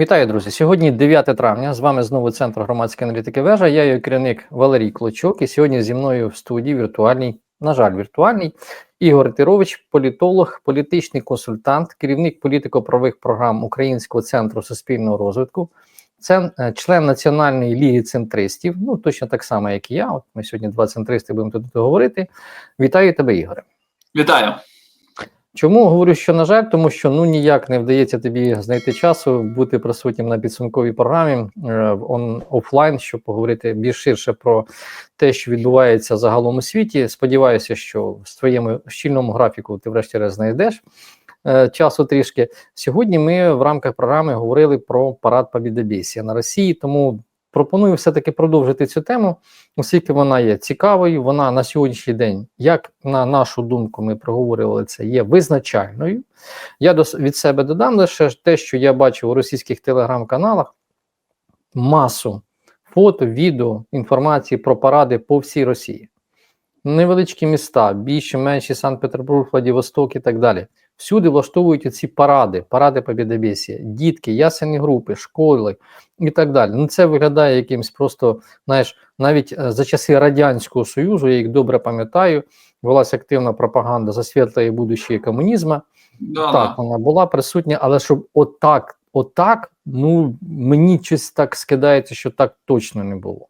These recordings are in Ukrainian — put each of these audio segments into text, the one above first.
Вітаю, друзі! Сьогодні 9 травня. З вами знову центр громадської аналітики вежа. Я її керівник Валерій Клочок. І сьогодні зі мною в студії віртуальній, на жаль, віртуальний Ігор Тирович, політолог, політичний консультант, керівник політико-правових програм Українського центру суспільного розвитку, це е, член Національної ліги центристів. Ну точно так само, як і я. От ми сьогодні два центристи будемо тут говорити. Вітаю тебе, Ігоре. Вітаю. Чому говорю, що на жаль, тому що ну ніяк не вдається тобі знайти часу бути присутнім на підсумковій програмі е, он офлайн, щоб поговорити більш ширше про те, що відбувається загалом у світі. Сподіваюся, що в твоєму щільному графіку ти врешті-решт знайдеш е, часу трішки. Сьогодні ми в рамках програми говорили про парад Побідобєсія на Росії, тому пропоную все-таки продовжити цю тему, оскільки вона є цікавою. Вона на сьогоднішній день, як на нашу думку, ми проговорювали це, є визначальною. Я від себе додам лише те, що я бачив у російських телеграм-каналах масу фото, відео, інформації про паради по всій Росії. Невеличкі міста, більші, менші Санкт-Петербург, Владивосток і так далі. Всюди влаштовують ці паради, паради Побєдобєсія, дітки, ясені групи, школи і так далі. Ну це виглядає якимось просто, знаєш, навіть е, за часи Радянського Союзу, я їх добре пам'ятаю, велася активна пропаганда за світле будущее комунізму. Да, так, вона була присутня, але щоб отак, отак, ну мені щось так скидається, що так точно не було.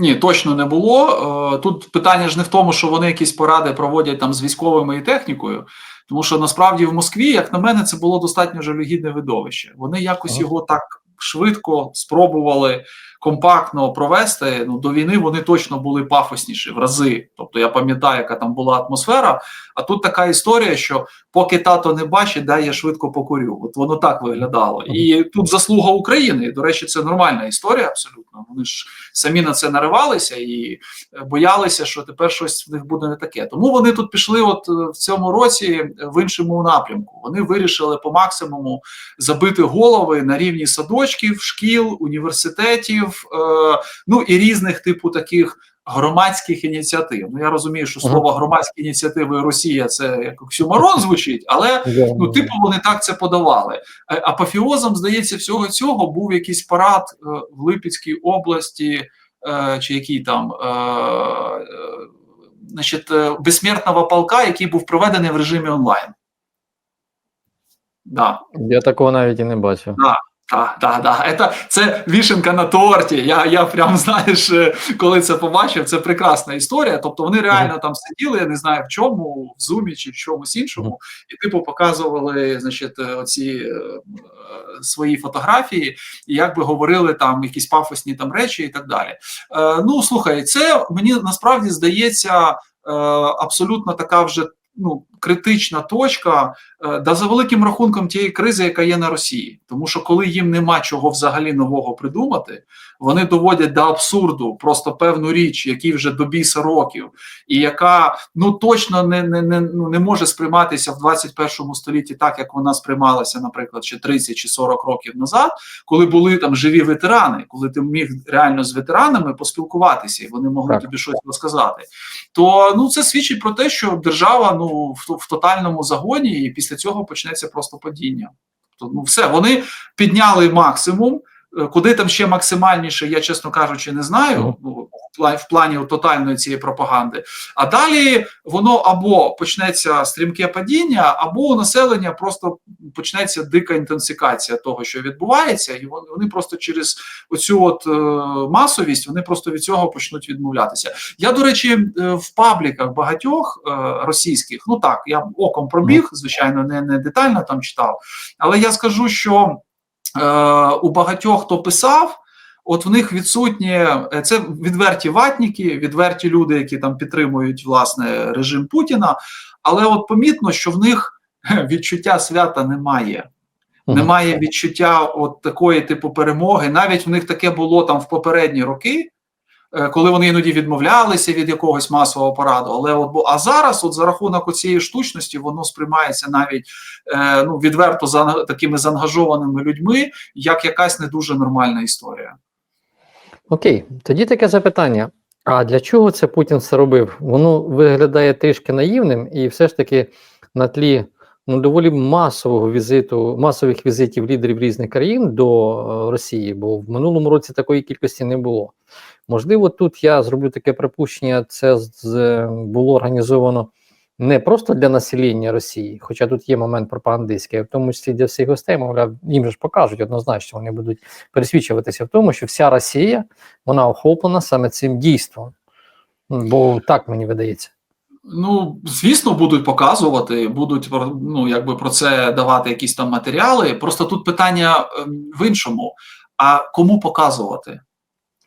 Ні, точно не було. Е, Тут питання ж не в тому, що вони якісь поради проводять там з військовими і технікою. Тому що насправді в Москві, як на мене, це було достатньо жалюгідне видовище. Вони якось Ага. його так швидко спробували компактно провести. Ну до війни вони точно були пафосніші в рази. Тобто я пам'ятаю, яка там була атмосфера. А тут така історія, що поки тато не бачить, дай я швидко покурю. От воно так виглядало. І тут заслуга України. До речі, це нормальна історія. Абсолютно. Вони ж самі на це наривалися і е, боялися, що тепер щось в них буде не таке. Тому вони тут пішли, от е, в цьому році е, в іншому напрямку. Вони вирішили по максимуму забити голови на рівні садочків, шкіл, університетів, е, ну і різних типу таких. Громадських ініціатив. Ну я розумію, що слово громадські ініціативи Росія це як оксюмарон звучить, але ну, типу, вони так це подавали. Апофіозом, здається, всього цього був якийсь парад е, в Липецькій області, е, чи який там значить, безсмертного полка, який був проведений в режимі онлайн. Да. Я такого навіть і не бачив. Так, так, так. Це, це вішенка на торті. Я, я прям знаєш, е, коли це побачив, це прекрасна історія. Тобто вони реально там сиділи, я не знаю в чому, в зумі чи в чомусь іншому, і типу показували, значить, е, оці е, е, свої фотографії, і якби говорили там якісь пафосні там речі і так далі. Е, ну слухай, це мені насправді здається е, абсолютно така вже. Ну, критична точка, е, да за великим рахунком тієї кризи, яка є на Росії, тому що коли їм нема чого взагалі нового придумати, вони доводять до абсурду просто певну річ, якій вже до біса років, і яка ну точно не не, не, ну, не може сприйматися в 21 столітті, так як вона сприймалася, наприклад, ще 30 чи 40 років назад, коли були там живі ветерани, коли ти міг реально з ветеранами поспілкуватися, і вони могли Так. тобі щось розказати. То ну це свідчить про те, що держава ну в, тотальному загоні, і після цього почнеться просто падіння. Тобто, ну все, вони підняли максимум. Куди там ще максимальніше, я чесно кажучи, не знаю. Ну в плані тотальної цієї пропаганди. А далі воно або почнеться стрімке падіння, або у населення просто почнеться дика інтенсифікація того, що відбувається, і вони, просто через оцю от е, масовість вони просто від цього почнуть відмовлятися. Я, до речі, е, в пабліках багатьох е, російських, ну так, я оком пробіг, звичайно, не, не детально там читав, але я скажу, що у багатьох, хто писав, от в них відсутнє е, це відверті ватніки, відверті люди, які там підтримують власне режим Путіна. Але от помітно, що в них відчуття свята немає. Немає відчуття от такої типу перемоги. Навіть в них таке було там в попередні роки, е, коли вони іноді відмовлялися від якогось масового параду. Але от бо а зараз, от за рахунок цієї штучності, воно сприймається навіть е, ну відверто за такими заангажованими людьми, як якась не дуже нормальна історія. Окей, тоді таке запитання. А для чого це Путін це робив? Воно виглядає трішки наївним, і все ж таки на тлі ну, доволі масового візиту, масових візитів лідерів різних країн до е, Росії, бо в минулому році такої кількості не було. Можливо, тут я зроблю таке припущення, це з, було організовано не просто для населення Росії, хоча тут є момент пропагандистський, а в тому числі для всіх гостей, мовляв, їм же ж покажуть однозначно, вони будуть пересвідчуватися в тому, що вся Росія вона охоплена саме цим дійством. Бо так мені видається. Ну, звісно, будуть показувати, будуть ну, якби про це давати якісь там матеріали. Просто тут питання ем, в іншому: а кому показувати?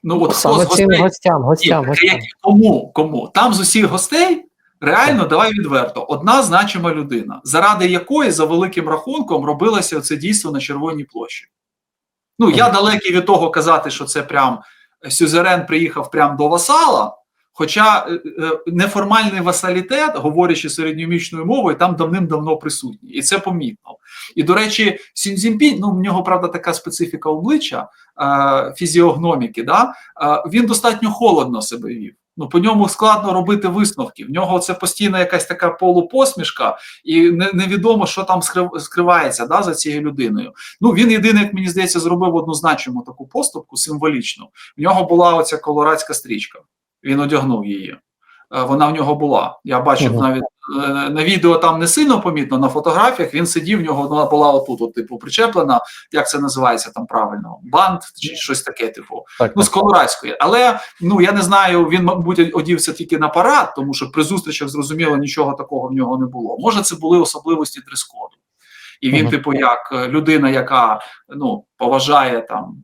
Ну от Саме хто з гостей гостям, гостям, Ні, гостям. кому? Кому? Там з усіх гостей реально, давай відверто, одна значима людина, заради якої за великим рахунком робилося це дійство на Червоній площі. Ну, я далекий від того казати, що це прям Сюзерен приїхав прямо до васала. Хоча е, е, неформальний васалітет, говорячи середньомічною мовою, там давним-давно присутній, і це помітно. І до речі, Сінзінпінь, ну в нього правда така специфіка обличчя е, фізіогноміки, да? він достатньо холодно себе вів. Ну, по ньому складно робити висновки. В нього це постійно якась така полупосмішка, і не, невідомо, що там скривається да, за цією людиною. Ну він єдиний, як мені здається, зробив однозначну таку поступку символічну. В нього була оця колорадська стрічка. Він одягнув її. Е, Вона в нього була. Я бачив Мгм. навіть е, на відео там не сильно помітно, на фотографіях він сидів, в нього вона була отут, от, типу, причеплена. Як це називається там правильно? Бант чи щось таке, типу. Так, Ну, з колорадської. Але ну я не знаю, він, мабуть, одівся тільки на парад, тому що при зустрічах зрозуміло нічого такого в нього не було. Може, це були особливості дрес-коду. І він, Мгм. типу, як е, людина, яка ну поважає там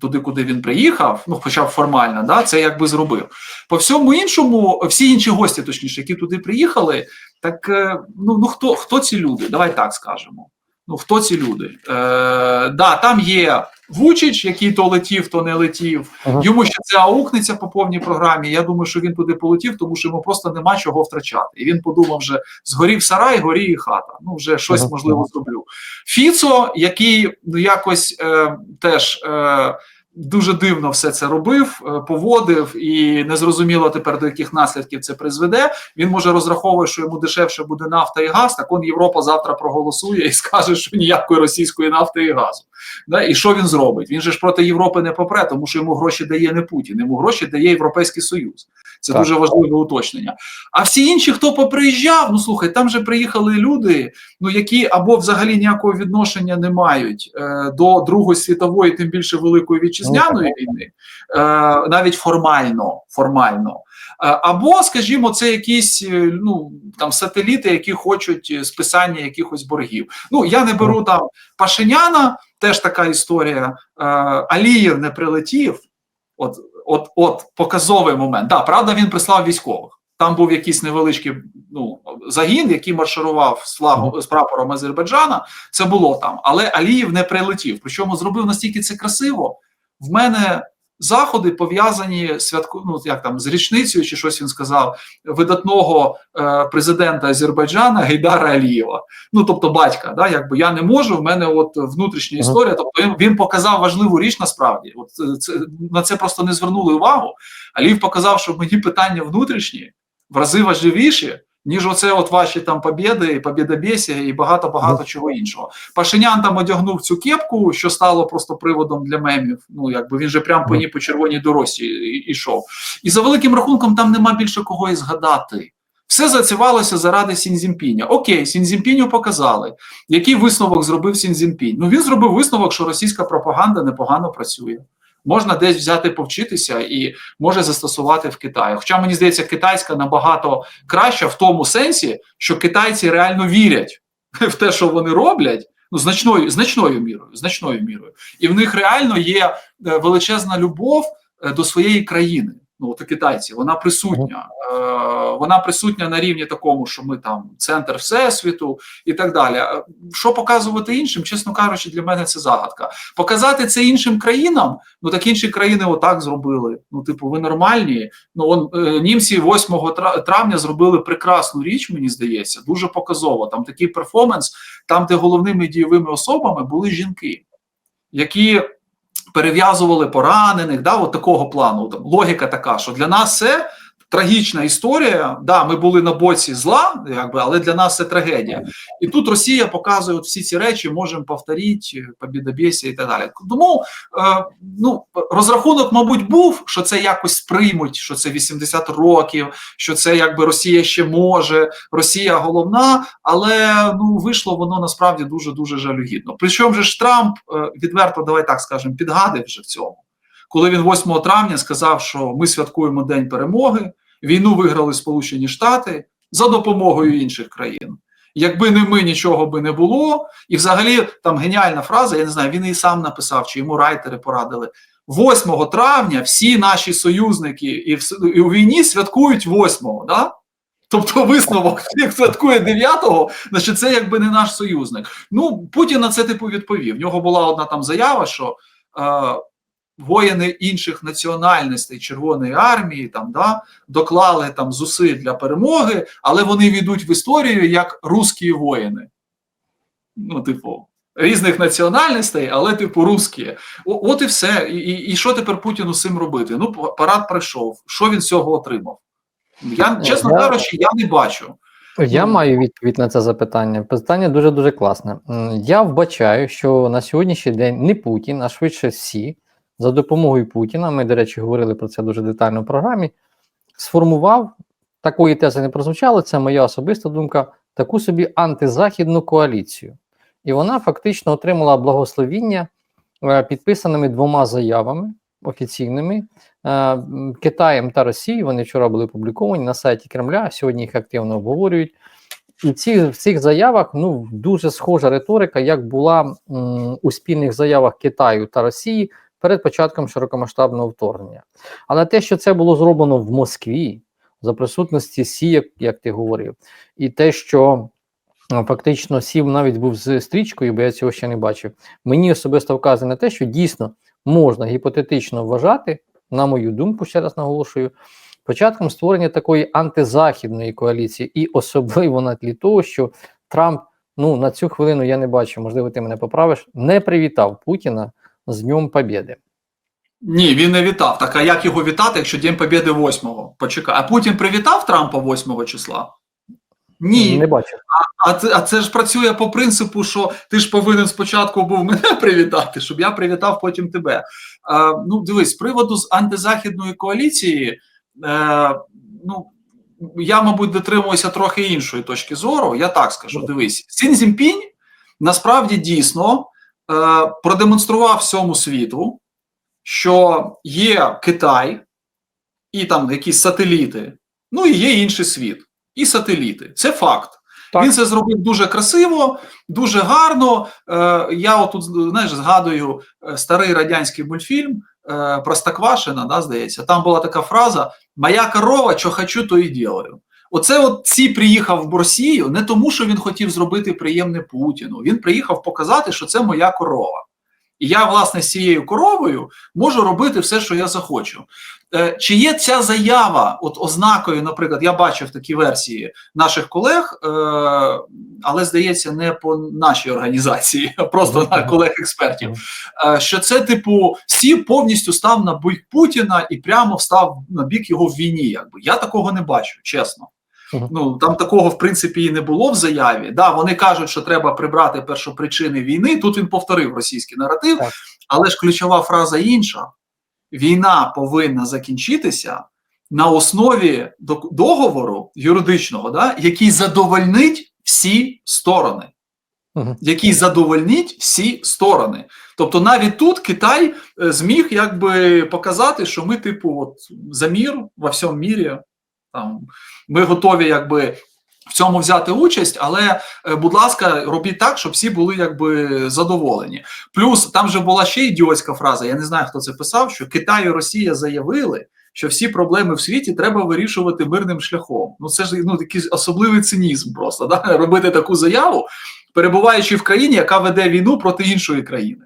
туди, куди він приїхав, ну хоча б формально, да, це якби зробив. По всьому іншому, всі інші гості, точніше, які туди приїхали, так е, ну, ну хто, хто ці люди? Давай так скажемо. Ну, хто ці люди? Е, да, там є Вучич, який то летів, то не летів. Ага. Йому ще це аукнеться по повній програмі. Я думаю, що він туди полетів, тому що йому просто нема чого втрачати. І він подумав, вже згорів сарай, горіє хата. Ну, вже щось Ага. можливо зроблю. Фіцо, який ну якось е, теж. Е, Дуже дивно все це робив, е, поводив, і незрозуміло тепер до яких наслідків це призведе. Він може розраховувати, що йому дешевше буде нафта і газ. Так он Європа завтра проголосує і скаже, що ніякої російської нафти і газу. Да? І що він зробить? Він же ж проти Європи не попре, тому що йому гроші дає не Путін, йому гроші дає Європейський Союз. Це Так. дуже важливе уточнення. А всі інші, хто поприїжджав, ну слухай, там же приїхали люди, ну які або взагалі ніякого відношення не мають е, до Другої світової, тим більше Великої вітчизняної війни, е, навіть формально, формально. Е, Або, скажімо, це якісь е, ну там сателіти, які хочуть е, списання якихось боргів. Ну я не беру там Пашиняна, теж така історія. Алієв не прилетів. От, от, от показовий момент. Да, правда, він прислав військових. Там був якийсь невеличкий ну, загін, який марширував з флагом з прапором Азербайджана. Це було там, але Аліїв не прилетів. Причому зробив настільки це красиво. В мене заходи пов'язані святку, ну як там з річницею, чи щось він сказав, видатного е, президента Азербайджана Гейдара Алієва. Ну тобто батька, да, якби я не можу. В мене от внутрішня історія. Тобто він, він показав важливу річ насправді. От е, це на це просто не звернули увагу. Алієв показав, що мені питання внутрішні в рази важливіші. Ніж оце от ваші там побєди, побєдобєсія і багато багато чого іншого. Пашинян там одягнув цю кепку, що стало просто приводом для мемів. Ну якби він же прям по ній по червоній доросі ішов. І за великим рахунком там нема більше кого і згадати. Все зацівалося заради Сінзінпіня. Окей, Сінзінпіню показали. Який висновок зробив Сінзінпінь? Ну він зробив висновок, що російська пропаганда непогано працює. Можна десь взяти повчитися і може застосувати в Китаї. Хоча мені здається, китайська набагато краща в тому сенсі, що китайці реально вірять в те, що вони роблять. Ну, значною значною мірою, значною мірою, і в них реально є е, величезна любов е, до своєї країни. Ну, от у китайці вона присутня. Е, вона присутня на рівні такому, що ми там центр всесвіту і так далі. Е, Що показувати іншим, чесно кажучи, для мене це загадка. Показати це іншим країнам. Ну так інші країни отак зробили. Ну, типу, ви нормальні. Ну он е, німці 8 травня зробили прекрасну річ, мені здається, дуже показово. Там такий перформанс, там, де головними дієвими особами були жінки, які перев'язували поранених, да, от такого плану. Там логіка така, що для нас це трагічна історія. Да, ми були на боці зла, якби, але для нас це трагедія. І тут Росія показує от всі ці речі, можемо повторити, побідобєсі і так далі. Тому е, ну, розрахунок, мабуть, був, що це якось сприймуть, що це 80 років, що це якби Росія ще може, Росія головна, але ну вийшло воно насправді дуже дуже жалюгідно. Причому ж Трамп е, відверто, давай так скажемо, підгадив вже в цьому. Коли він 8 травня сказав, що ми святкуємо День перемоги, війну виграли Сполучені Штати за допомогою інших країн. Якби не ми, нічого би не було. І взагалі там геніальна фраза, я не знаю, він її сам написав, чи йому райтери порадили. 8 травня всі наші союзники і, в, і у війні святкують 8-го. Да? Тобто висновок, як святкує 9-го, значить це якби не наш союзник. Ну, Путін на це типу відповів. В нього була одна там заява, що е, воїни інших національностей Червоної армії там да доклали там зусиль для перемоги, але вони війдуть в історію як русські воїни. Ну, типу, різних національностей, але типу русські. О, от і все. І, і, і що тепер Путіну з цим робити? Ну, парад пройшов. Що він з цього отримав? Я, чесно Я- кажучи, я не бачу. Я маю відповідь на це запитання. Питання дуже дуже класне. Я вбачаю, що на сьогоднішній день не Путін, а швидше всі, за допомогою Путіна, ми, до речі, говорили про це дуже детально в програмі, сформував такої тези не прозвучало. Це моя особиста думка, таку собі антизахідну коаліцію. І вона фактично отримала благословіння е, підписаними двома заявами офіційними е, Китаєм та Росією. Вони вчора були опубліковані на сайті Кремля. Сьогодні їх активно обговорюють. І ці, в цих заявах ну, дуже схожа риторика, як була м, у спільних заявах Китаю та Росії перед початком широкомасштабного вторгнення. Але те, що це було зроблено в Москві за присутності Сі, як, як ти говорив, і те, що фактично Сів навіть був з стрічкою, бо я цього ще не бачив, мені особисто вказує на те, що дійсно можна гіпотетично вважати, на мою думку, ще раз наголошую, початком створення такої антизахідної коаліції, і особливо на тлі того, що Трамп, ну на цю хвилину я не бачу, можливо, ти мене поправиш, не привітав Путіна з Днем Побєди. Ні, він не вітав. Так а як його вітати, якщо День Побєди 8-го? Почекай. А Путін привітав Трампа 8 числа? Ні. Не бачу. А це, а це ж працює по принципу, що ти ж повинен спочатку був мене привітати, щоб я привітав потім тебе. А, ну, дивись, з приводу з антизахідної коаліції, е, ну. Я, мабуть, дотримуюся трохи іншої точки зору. Я так скажу: дивись, Сін Цзіньпінь насправді дійсно продемонстрував всьому світу, що є Китай і там якісь сателіти, ну і є інший світ, і сателіти. Це факт. Так. Він це зробив дуже красиво, дуже гарно. Е, я отут знаєш, згадую е, старий радянський мультфільм е, Простоквашина, да, здається. Там була така фраза: Моя корова, що хочу, то і ділаю. Оце от ці приїхав в Росію не тому, що він хотів зробити приємне Путіну. Він приїхав показати, що це моя корова. І я, власне, з цією коровою можу робити все, що я захочу. Е, чи є ця заява, от ознакою, наприклад, я бачив такі версії наших колег, е, але здається, не по нашій організації, а просто на колег-експертів. Е, що це, типу, Сі повністю став на бік Путіна і прямо встав на бік його в війні. Якби я такого не бачу, чесно. Ну там такого в принципі і не було в заяві. Да, вони кажуть, що треба прибрати першопричини війни. Тут він повторив російський наратив, Так. але ж ключова фраза інша: війна повинна закінчитися на основі договору юридичного, да, який задовольнить всі сторони. Який задовольнить всі сторони. Тобто, навіть тут Китай е, зміг якби показати, що ми, типу, от за мір во всьому мірі. Там ми готові, якби. В цьому взяти участь, але, е, будь ласка, робіть так, щоб всі були якби задоволені. Плюс там же була ще ідіотська фраза. Я не знаю, хто це писав. Що Китай і Росія заявили, що всі проблеми в світі треба вирішувати мирним шляхом. Ну це ж ну такий особливий цинізм, просто да? робити таку заяву, перебуваючи в країні, яка веде війну проти іншої країни.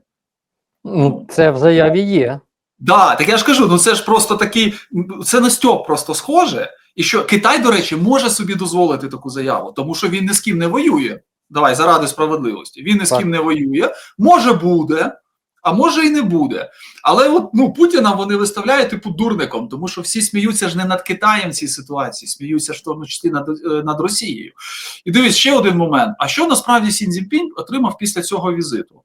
Ну, це в заяві є. Да, так я ж кажу, ну це ж просто такий, це на стьоп просто схоже. І що Китай, до речі, може собі дозволити таку заяву, тому що він ні з ким не воює. Давай, заради справедливості. Він ні з ким не воює. Може буде, а може і не буде. Але от ну Путіна вони виставляють типу дурником, тому що всі сміються ж не над Китаєм в цій ситуації, сміються ж в тому числі над, е, над Росією. І дивись ще один момент: а що насправді Сін Цзіньпінь отримав після цього візиту?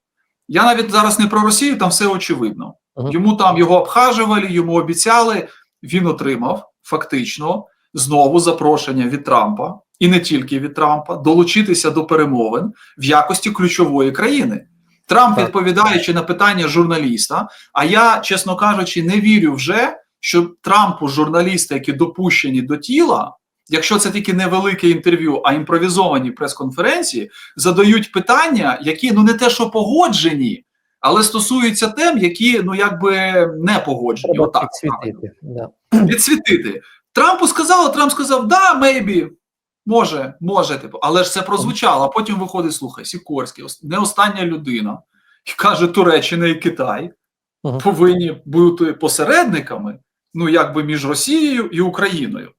Я навіть зараз не про Росію, там все очевидно. Йому там його обхажували, йому обіцяли. Він отримав фактично знову запрошення від Трампа, і не тільки від Трампа, долучитися до перемовин в якості ключової країни. Трамп, Так. відповідаючи на питання журналіста, а я, чесно кажучи, не вірю вже, що Трампу журналісти, які допущені до тіла, якщо це тільки невелике інтерв'ю, а імпровізовані прес-конференції, задають питання, які ну не те, що погоджені, але стосуються тем, які ну якби не погоджені. Треба Отак, підсвітити. Да. підсвітити. Трампу сказали, Трамп сказав, да, maybe, може, може, типу, але ж це прозвучало. А потім виходить, слухай, Сікорський, не остання людина, і каже, Туреччина і Китай Мгм. повинні бути посередниками, ну якби між Росією і Україною.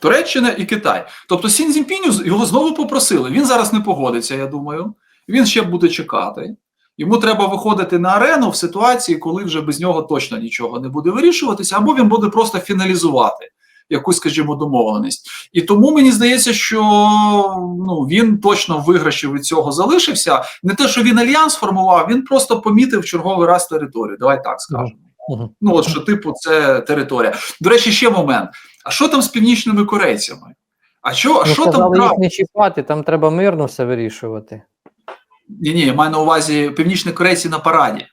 Туреччина і Китай. Тобто Сін Цзіньпіню його знову попросили. Він зараз не погодиться, я думаю. Він ще буде чекати. Йому треба виходити на арену в ситуації, коли вже без нього точно нічого не буде вирішуватися, або він буде просто фіналізувати якусь, скажімо, домовленість. І тому мені здається, що ну він точно в виграші від цього залишився. Не те, що він альянс формував, він просто помітив черговий раз територію. Давай так скажемо. Ну, от що, типу, це територія. До речі, ще момент. А що там з північними корейцями? А що, Ну, що там їх не чіпати, там треба мирно все вирішувати. Ні, ні, я маю на увазі північні корейці на параді.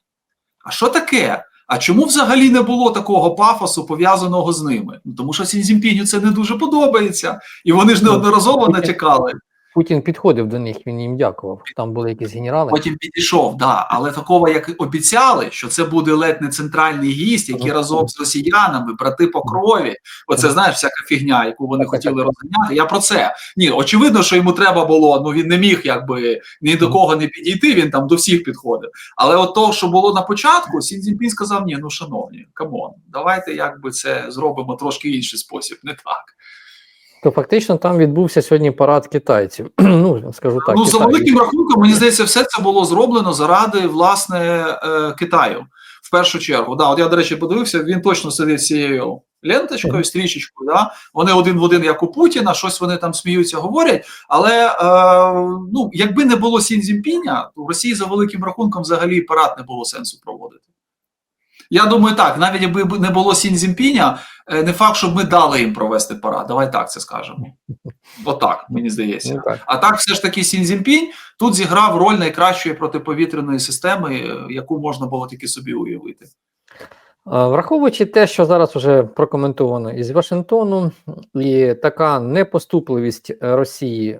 А що таке? А чому взагалі не було такого пафосу пов'язаного з ними? Ну тому що Сінзімпіню це не дуже подобається, і вони ж неодноразово натякали. Путін підходив до них, він їм дякував. Там були якісь генерали. Потім підійшов, да, але такого, як обіцяли, що це буде ледь не центральний гість, який разом з росіянами, брати по крові. Оце знаєш, всяка фігня, яку вони Так, хотіли розганяти. Я про це. Ні, очевидно, що йому треба було. Ну він не міг якби ні до кого не підійти. Він там до всіх підходив. Але от то, що було на початку, Сін Цзіньпін сказав: ні, ну шановні, камон, давайте якби це зробимо трошки інший спосіб, не так. То фактично там відбувся сьогодні парад китайців. ну, скажу так. ну, за Китаю. великим рахунком, мені здається, все це було зроблено заради власне е, Китаю. В першу чергу. Да, от я, до речі, подивився, він точно сидить цією ленточкою, стрічечкою. Да? Вони один в один, як у Путіна, щось вони там сміються, говорять. Але е, ну, якби не було Сін Цзіньпіня, то в Росії за великим рахунком взагалі парад не було сенсу проводити. Я думаю, так, навіть якби не було Сін Цзіньпіня, е, не факт, щоб ми дали їм провести парад. Давай так це скажемо. Отак, мені здається. Ну, так. А так, все ж таки, Сін Цзіньпінь тут зіграв роль найкращої протиповітряної системи, е, яку можна було тільки собі уявити. Враховуючи те, що зараз вже прокоментовано із Вашингтону, і така непоступливість Росії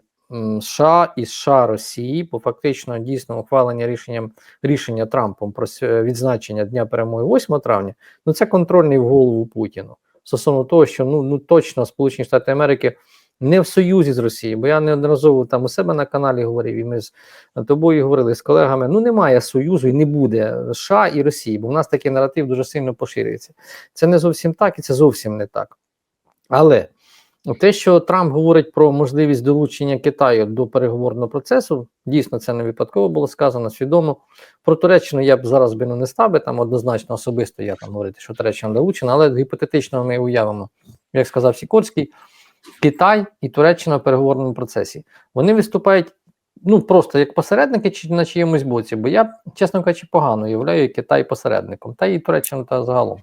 США і США Росії, по фактично дійсно ухвалення рішенням рішення Трампом про відзначення Дня перемоги 8 травня, ну це контрольний в голову Путіну стосовно того, що ну, ну точно Сполучені Штати Америки не в союзі з Росією, бо я неодноразово там у себе на каналі говорив, і ми з тобою говорили з колегами. Ну немає союзу і не буде США і Росії, бо в нас такий наратив дуже сильно поширюється. Це не зовсім так, і це зовсім не так. Але те, що Трамп говорить про можливість долучення Китаю до переговорного процесу, дійсно це не випадково було сказано свідомо. Про Туреччину я б зараз би ну, не став би там однозначно особисто. Я там говорити, що Туреччина долучена, але гіпотетично ми уявимо, як сказав Сікорський, Китай і Туреччина в переговорному процесі. Вони виступають ну просто як посередники чи на чиємусь боці. Бо я, чесно кажучи, погано уявляю Китай посередником, та і Туреччина та загалом.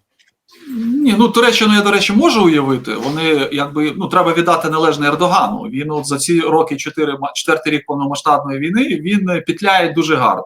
Ні, ну Туреччину я, до речі, можу уявити. Вони якби ну треба віддати належне Ердогану. Він от за ці роки, чотири ма- четвертий рік повномасштабної війни, він пітляє петляє дуже гарно.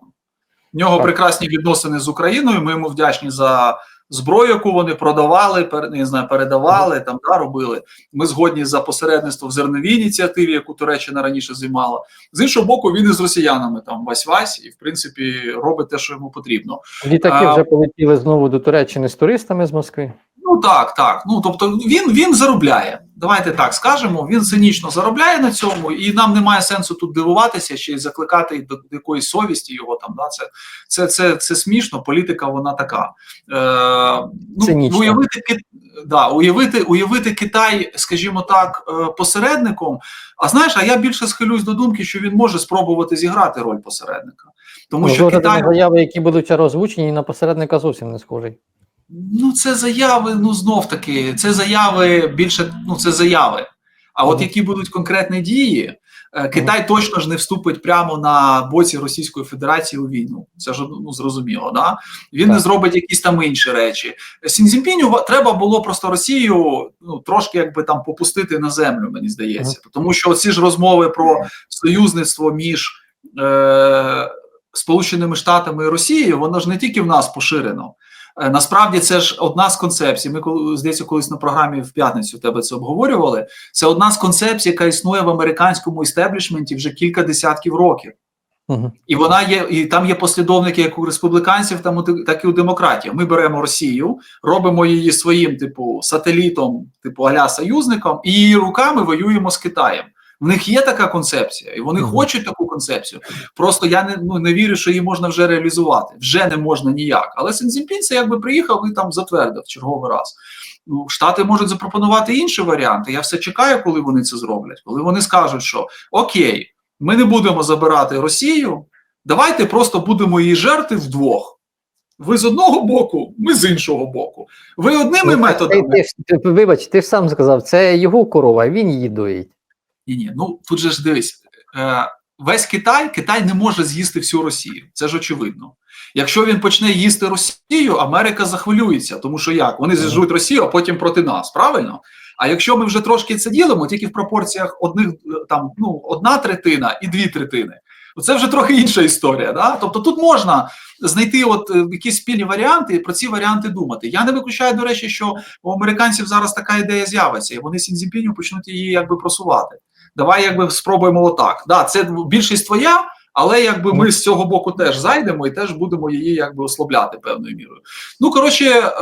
В нього Так. прекрасні відносини з Україною. Ми йому вдячні за зброю, яку вони продавали, пер, не знаю, передавали там, да, робили. Ми згодні за посередництво в зерновій ініціативі, яку Туреччина раніше займала. З іншого боку, він із росіянами там вась-вась і в принципі робить те, що йому потрібно. Літаки А- вже полетіли знову до Туреччини з туристами з Москви. Ну так, так. Ну тобто він, він заробляє. Давайте так скажемо. Він цинічно заробляє на цьому, і нам немає сенсу тут дивуватися чи закликати до, якоїсь совісті його там. Да? Це, це, це, це смішно. Політика вона така. Е, ну, уявити, да, уявити, уявити Китай, скажімо так, е, посередником. А знаєш, а я більше схилюсь до думки, що він може спробувати зіграти роль посередника. Тому Ну, що Китай заяви, які будуть озвучені, на посередника зовсім не схожий. Ну, це заяви, ну знов таки, це заяви більше, ну це заяви. А от які будуть конкретні дії, е, Китай точно ж не вступить прямо на боці Російської Федерації у війну. Це ж ну зрозуміло. Да? Він не зробить якісь там інші речі. Сінзінпіню треба було просто Росію ну трошки якби там попустити на землю, мені здається, тому що ці ж розмови про союзництво між е, Сполученими Штатами і Росією, воно ж не тільки в нас поширено. Е, Насправді це ж одна з концепцій. Ми здається, колись на програмі в п'ятницю тебе це обговорювали. Це одна з концепцій, яка існує в американському істеблішменті вже кілька десятків років. Угу. І вона є, і там є послідовники як у республіканців, там так і у демократів. Ми беремо Росію, робимо її своїм, типу, сателітом, типу аля союзником, і її руками воюємо з Китаєм. В них є така концепція, і вони хочуть таку концепцію. Просто я не, ну, не вірю, що її можна вже реалізувати. Вже не можна ніяк. Але Сензінпін це якби приїхав і там затвердив черговий раз. Ну, Штати можуть запропонувати інші варіанти. Я все чекаю, коли вони це зроблять. Коли вони скажуть, що окей, ми не будемо забирати Росію, давайте просто будемо її жерти вдвох. Ви з одного боку, ми з іншого боку. Ви одними методами. ти, ж- ти, вибач, ти ж сам сказав, це його корова, він її доїть. Ні, ні, ну тут же ж дивись, е, весь Китай, Китай не може з'їсти всю Росію. Це ж очевидно. Якщо він почне їсти Росію, Америка захвилюється, тому що як? Вони зіжруть Росію, а потім проти нас, правильно? А якщо ми вже трошки це ділимо, тільки в пропорціях одних е, там ну одна третина і дві третини, це вже трохи інша історія. Да? Тобто тут можна знайти от е, якісь спільні варіанти і про ці варіанти думати. Я не виключаю, до речі, що у американців зараз така ідея з'явиться, і вони Сінзінпіню почнуть її якби просувати. Давай якби спробуємо отак. Да, це більшість твоя, але якби ми з цього боку теж зайдемо і теж будемо її якби ослабляти певною мірою. Ну коротше, е,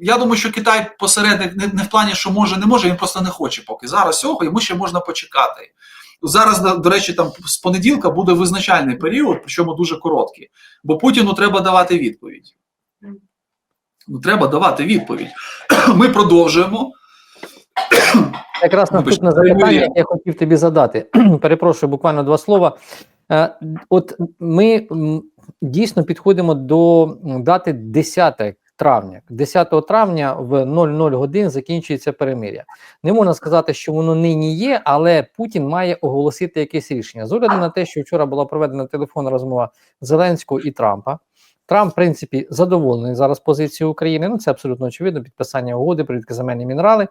я думаю, що Китай посередник не, не в плані, що може, не може, він просто не хоче поки. Зараз цього йому ще можна почекати. Зараз, до- речі, там з понеділка буде визначальний період, причому дуже короткий, бо Путіну треба давати відповідь. Ну, треба давати відповідь. Ми продовжуємо. Якраз наступне запитання, я хотів тобі задати. Перепрошую, буквально два слова. Е, От ми дійсно підходимо до дати 10 травня. 10 травня в 00 годин закінчується перемиря. Не можна сказати, що воно нині є, але Путін має оголосити якесь рішення. З огляду на те, що вчора була проведена телефонна розмова Зеленського і Трампа. Трамп, в принципі, задоволений зараз позицією України. Ну це абсолютно очевидно. Підписання угоди про рідкоземельні мінерали.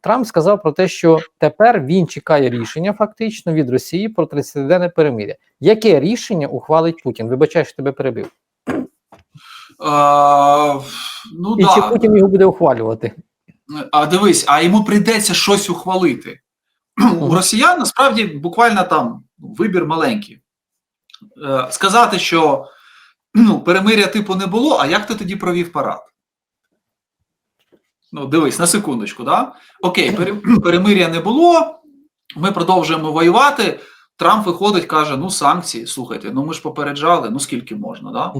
Трамп сказав про те, що тепер він чекає рішення фактично від Росії про 30-денне перемиря. Яке рішення ухвалить Путін? Вибачай, що тебе перебив. Е, ну, І да. чи Путін його буде ухвалювати? А дивись, а йому прийдеться щось ухвалити. У росіян насправді буквально там вибір маленький. Е, Сказати, що ну, перемиря типу не було, а як ти тоді провів парад? Ну, дивись, на секундочку, да? Окей, пере- перемиря не було, ми продовжуємо воювати. Трамп виходить, каже: ну, санкції, слухайте, ну ми ж попереджали, ну скільки можна, да?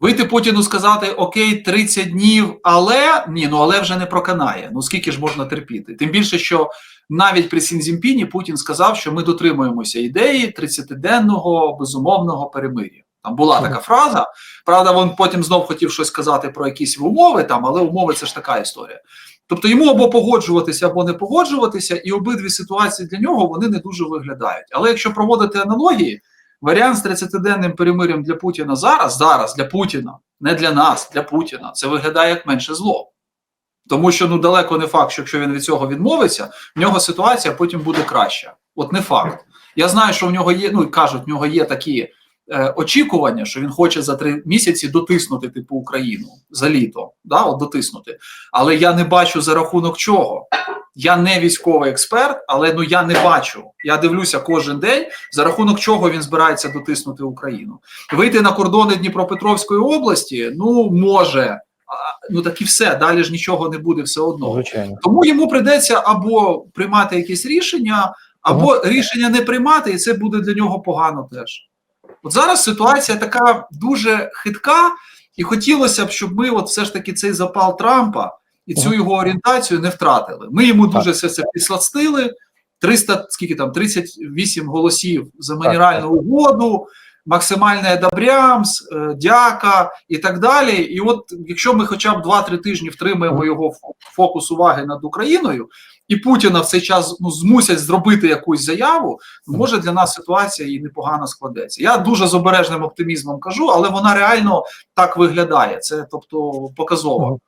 Вийти Путіну сказати окей, 30 днів, але ні, ну але вже не проканає. Ну скільки ж можна терпіти? Тим більше, що навіть при Сінзімпіні Путін сказав, що ми дотримуємося ідеї 30-денного безумовного перемир'я. Там була така фраза. Правда, він потім знов хотів щось сказати про якісь умови там, але умови це ж така історія. Тобто йому або погоджуватися, або не погоджуватися, і обидві ситуації для нього вони не дуже виглядають. Але якщо проводити аналогії, Варіант з 30-денним перемир'ям для Путіна зараз, зараз для Путіна, не для нас, для Путіна, це виглядає як менше зло. Тому що ну далеко не факт, що якщо він від цього відмовиться, в нього ситуація потім буде краща. От не факт. Я знаю, що в нього є, ну кажуть, в нього є такі очікування, що він хоче за три місяці дотиснути типу Україну за літо, да, от дотиснути. Але я не бачу за рахунок чого. Я не військовий експерт, але ну я не бачу. Я дивлюся кожен день, за рахунок чого він збирається дотиснути Україну. Вийти на кордони Дніпропетровської області, ну може. Ну так і все. Далі ж нічого не буде все одно. Звичайно. Тому йому прийдеться або приймати якісь рішення, або рішення не приймати, і це буде для нього погано теж. От зараз ситуація така дуже хитка, і хотілося б, щоб ми, от все ж таки, цей запал Трампа і цю його орієнтацію не втратили. Ми йому дуже все це підсластили. 300, скільки там, 38 голосів за мінеральну угоду, максимальний одобрямс, е, дяка і так далі. І от якщо ми хоча б 2-3 тижні втримаємо його фокус уваги над Україною, і Путіна в цей час ну, змусять зробити якусь заяву, ну, може для нас ситуація і непогано складеться. Я дуже з обережним оптимізмом кажу, але вона реально так виглядає. Це тобто показово.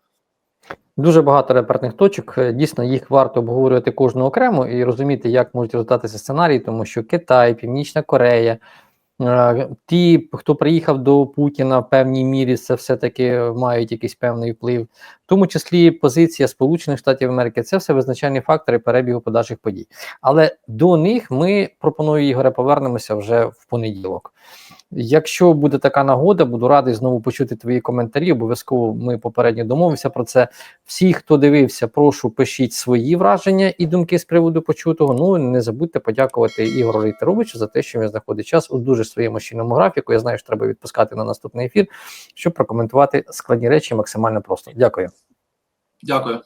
Дуже багато репертних точок. Е, Дійсно, їх варто обговорювати кожну окремо і розуміти, як можуть розвиватися сценарії, тому що Китай, Північна Корея, ті, хто приїхав до Путіна в певній мірі, це все-таки мають якийсь певний вплив, в тому числі позиція Сполучених Штатів Америки, це все визначальні фактори перебігу подальших подій. Але до них ми пропоную Ігоре, повернемося вже в понеділок. Якщо буде така нагода, буду радий знову почути твої коментарі. Обов'язково ми попередньо домовимося про це. Всі, хто дивився, прошу пишіть свої враження і думки з приводу почутого. Ну не забудьте подякувати Ігору Рейтеровичу за те, що він знаходить час у дуже своєму щільному графіку. Я знаю, що треба відпускати на наступний ефір, щоб прокоментувати складні речі максимально просто. Дякую. Дякую.